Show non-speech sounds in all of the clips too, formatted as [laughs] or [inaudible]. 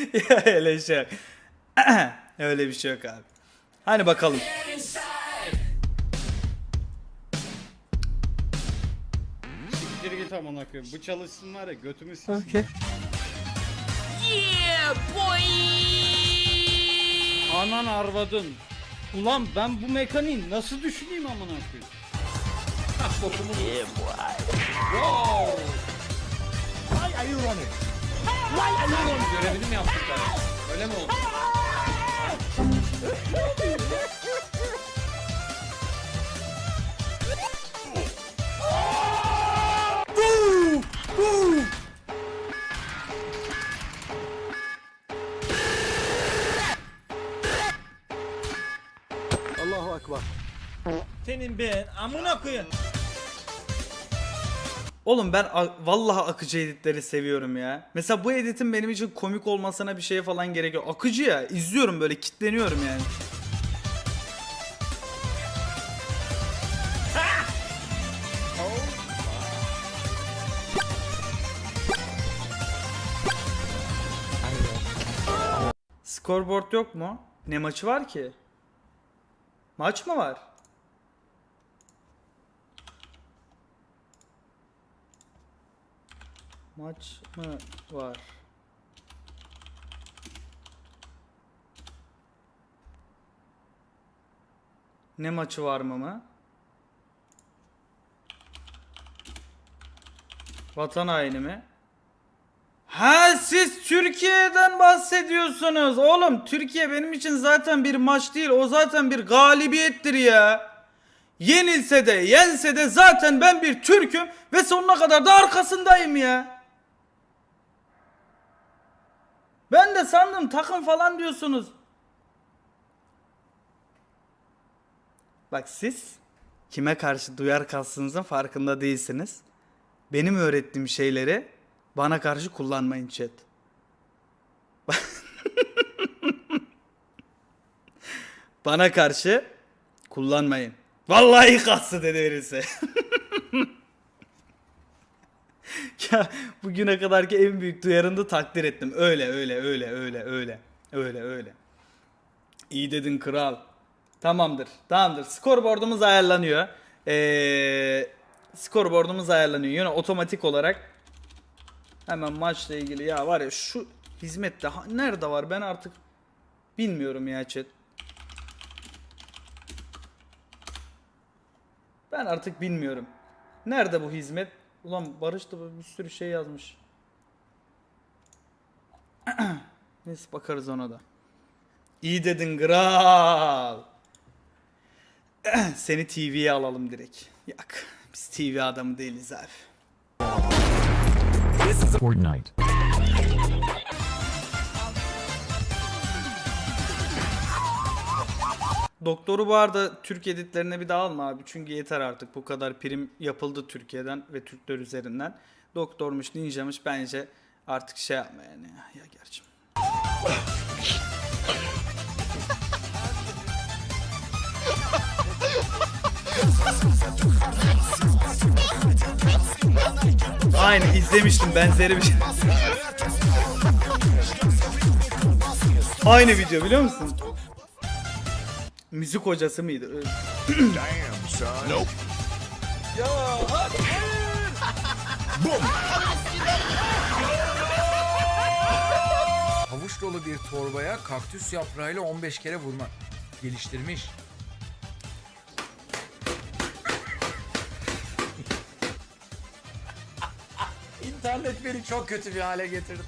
[laughs] ya öyle şey yok. [clears throat] öyle bir şey yok abi. Hani bakalım. Siktir git amına koyayım. Bu çalışsın var ya götümü siksin. Okay. Yeah, boy! Anan arvadın. Ulan ben bu mekaniği nasıl düşüneyim amına koyayım? Yeah, boy! Görevini mi yaptık ben? Öyle mi oldu? Allahu Akbar. Senin ben amına koyun. Oğlum ben vallahi akıcı editleri seviyorum ya. Mesela bu editin benim için komik olmasına bir şeye falan gerek yok. Akıcı ya. izliyorum böyle kitleniyorum yani. Scoreboard yok mu? Ne maçı var ki? Maç mı var? Maç mı var? Ne maçı var mı mı? Vatan haini mi? Ha siz Türkiye'den bahsediyorsunuz. Oğlum Türkiye benim için zaten bir maç değil. O zaten bir galibiyettir ya. Yenilse de yense de zaten ben bir Türk'üm ve sonuna kadar da arkasındayım ya. Ben de sandım takım falan diyorsunuz. Bak siz kime karşı duyar kalsınızın farkında değilsiniz. Benim öğrettiğim şeyleri bana karşı kullanmayın chat. [laughs] bana karşı kullanmayın. Vallahi kastı dedi birisi. [laughs] ya bugüne kadarki en büyük duyarını takdir ettim. Öyle öyle öyle öyle öyle. Öyle öyle. İyi dedin kral. Tamamdır. Tamamdır. Skorboardumuz ayarlanıyor. Ee, skorboardumuz ayarlanıyor. Yine otomatik olarak hemen maçla ilgili ya var ya şu hizmette nerede var ben artık bilmiyorum ya chat. Ben artık bilmiyorum. Nerede bu hizmet? Ulan Barış da bir sürü şey yazmış. [clears throat] Neyse bakarız ona da. İyi dedin kral. [clears throat] Seni TV'ye alalım direkt. Yok. Biz TV adamı değiliz abi. Fortnite. Doktoru bu arada Türk editlerine bir daha alma abi. Çünkü yeter artık. Bu kadar prim yapıldı Türkiye'den ve Türkler üzerinden. Doktormuş, ninjamış bence artık şey yapma yani. Ya gerçi. Aynı izlemiştim benzeri bir şey. Aynı video biliyor musun? Müzik hocası mıydı? Öyle. [laughs] Havuç dolu bir torbaya kaktüs yaprağıyla 15 kere vurma. Geliştirmiş. İnternet beni çok kötü bir hale getirdi.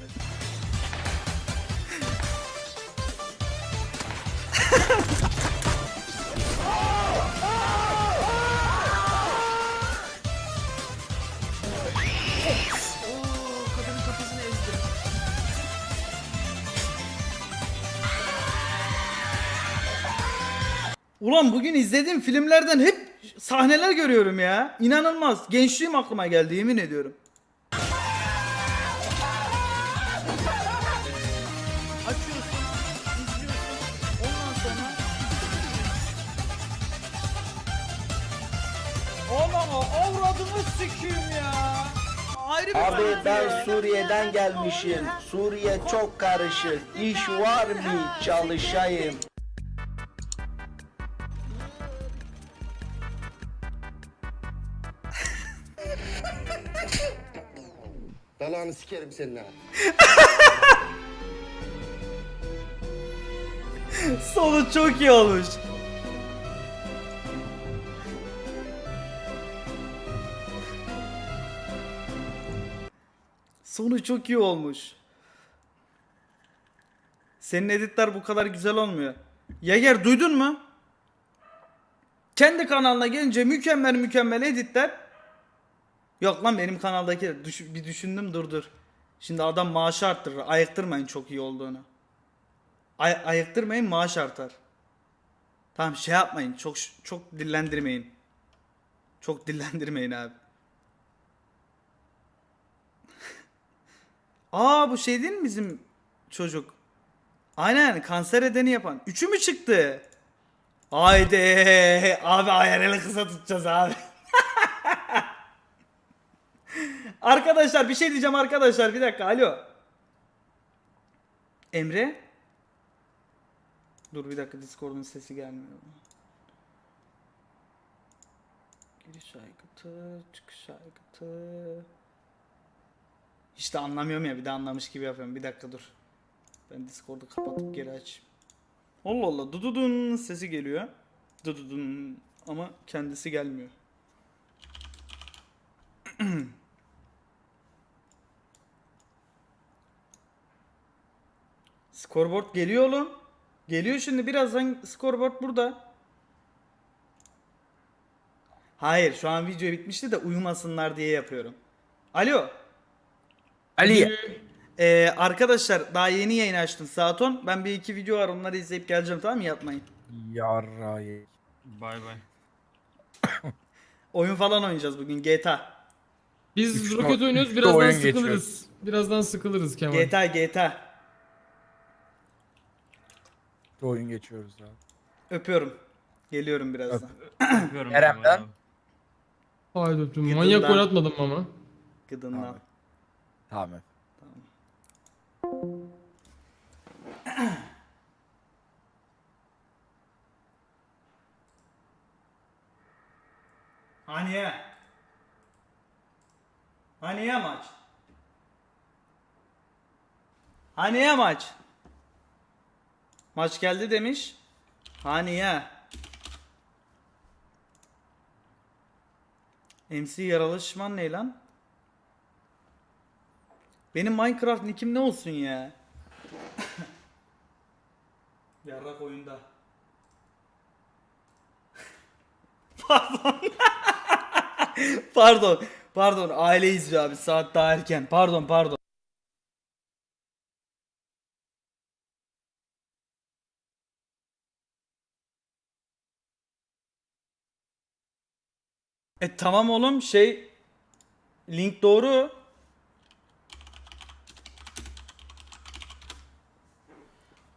Ulan bugün izlediğim filmlerden hep sahneler görüyorum ya. İnanılmaz. Gençliğim aklıma geldi yemin ediyorum. Açıyorsun, izliyorsun. Ondan sonra Anama avradını sikeyim ya. Ayrı Abi ben Suriye'den gelmişim. Suriye çok karışık. İş var mı? Çalışayım. Dalağını sikerim senin ha. [laughs] Sonu çok iyi olmuş. Sonu çok iyi olmuş. Senin editler bu kadar güzel olmuyor. Yager duydun mu? Kendi kanalına gelince mükemmel mükemmel editler. Yok lan benim kanaldaki düş- bir düşündüm dur dur. Şimdi adam maaşı arttırır. Ayıktırmayın çok iyi olduğunu. Ay- ayıktırmayın maaş artar. Tamam şey yapmayın. Çok çok dillendirmeyin. Çok dillendirmeyin abi. [laughs] Aa bu şey değil mi bizim çocuk? Aynen kanser edeni yapan. Üçü mü çıktı? Haydi abi ayarını kısa tutacağız abi. Arkadaşlar bir şey diyeceğim arkadaşlar bir dakika alo. Emre? Dur bir dakika Discord'un sesi gelmiyor. Giriş aygıtı, çıkış aygıtı. İşte anlamıyorum ya bir de anlamış gibi yapıyorum. Bir dakika dur. Ben Discord'u kapatıp geri açayım. Allah Allah dududun sesi geliyor. Dududun ama kendisi gelmiyor. Scoreboard geliyor oğlum. Geliyor şimdi birazdan scoreboard burada. Hayır şu an video bitmişti de uyumasınlar diye yapıyorum. Alo. Ali. Ee, arkadaşlar daha yeni yayın açtım saat 10. Ben bir iki video var onları izleyip geleceğim tamam mı yatmayın. Yarrayı. Bay bay. Oyun falan oynayacağız bugün GTA. Biz Üç roket no- oynuyoruz üç birazdan oyun sıkılırız. geçiyoruz. Birazdan sıkılırız Kemal. GTA GTA. Bir oyun geçiyoruz abi. Öpüyorum. Geliyorum birazdan. [clears throat] Öpüyorum Kerem'den. abi. Haydi öptüm. Manyak gol atmadım ama. Gıdından. Tamam. Tamam. Haniye. Haniye maç. Haniye maç. Maç geldi demiş. Haniye. MC yaralı şişman ne lan? Benim Minecraft nickim ne olsun ya? [laughs] Yarrak oyunda. [laughs] [laughs] Pardon. pardon. Pardon. Aile izliyor abi. Saat daha erken. Pardon pardon. E tamam oğlum şey link doğru.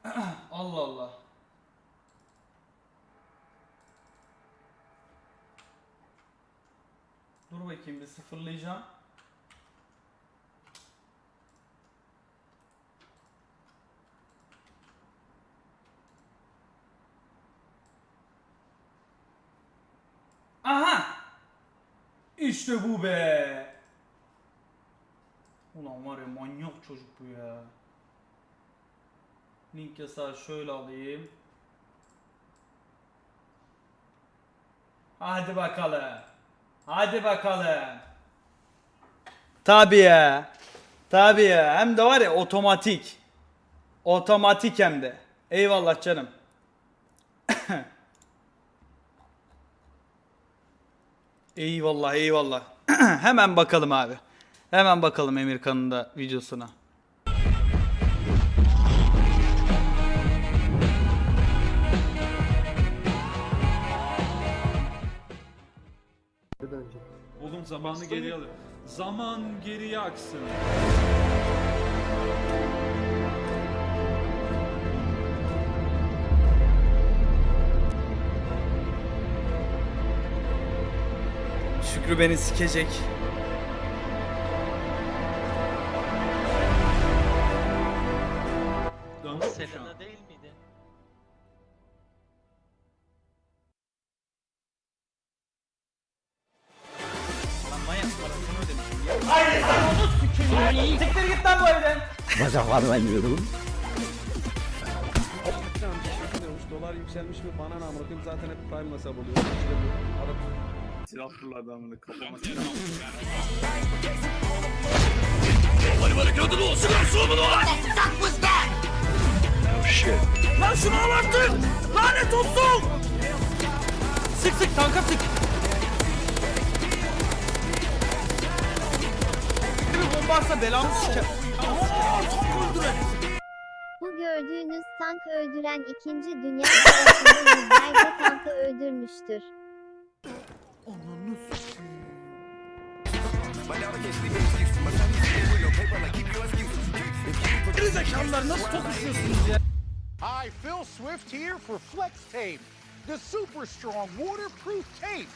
[clears throat] Allah Allah. Dur bakayım bir sıfırlayacağım. İşte bu be. Ulan var ya manyak çocuk bu ya. Link yasağı şöyle alayım. Hadi bakalım. Hadi bakalım. Tabii ya. Tabii ya. Hem de var ya otomatik. Otomatik hem de. Eyvallah canım. [laughs] eyvallah eyvallah. [clears throat] Hemen bakalım abi. Hemen bakalım Emirkan'ın da videosuna. Oğlum zamanı geriye alıyor. Zaman geriye aksın. Şükrü beni sikecek. Selena değil miydi? Lan manyak parasını ödemişim ya. Hayır sen onu bu evden. Bacak var ben diyorum. dolar yükselmiş mi bana ne amına zaten hep prime hesap oluyor. İşte bu Arap Silah fırladı amına kafama. Lan şunu al artık! Lanet olsun! Sık sık tanka sık! Bir bomba atsa siker. Bu gördüğünüz tank öldüren 2. Dünya Savaşı'nda yüzlerce tankı öldürmüştür. Nasıl tokuşuyorsunuz ya? Hi, Phil Swift here for Flex Tape, the super strong waterproof tape.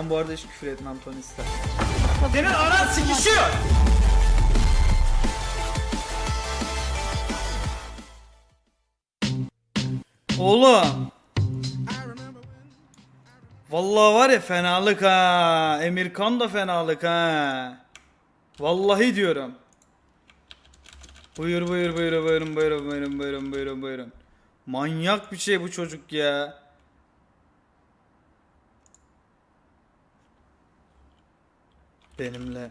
Ben bu arada hiç küfür etmem Tony Stark. Senin aran sikişiyor. Oğlum. Vallahi var ya fenalık ha. Emirkan da fenalık ha. Vallahi diyorum. Buyur buyur buyur buyurun buyurun buyurun buyurun buyurun buyurun. Manyak bir şey bu çocuk ya. Benimle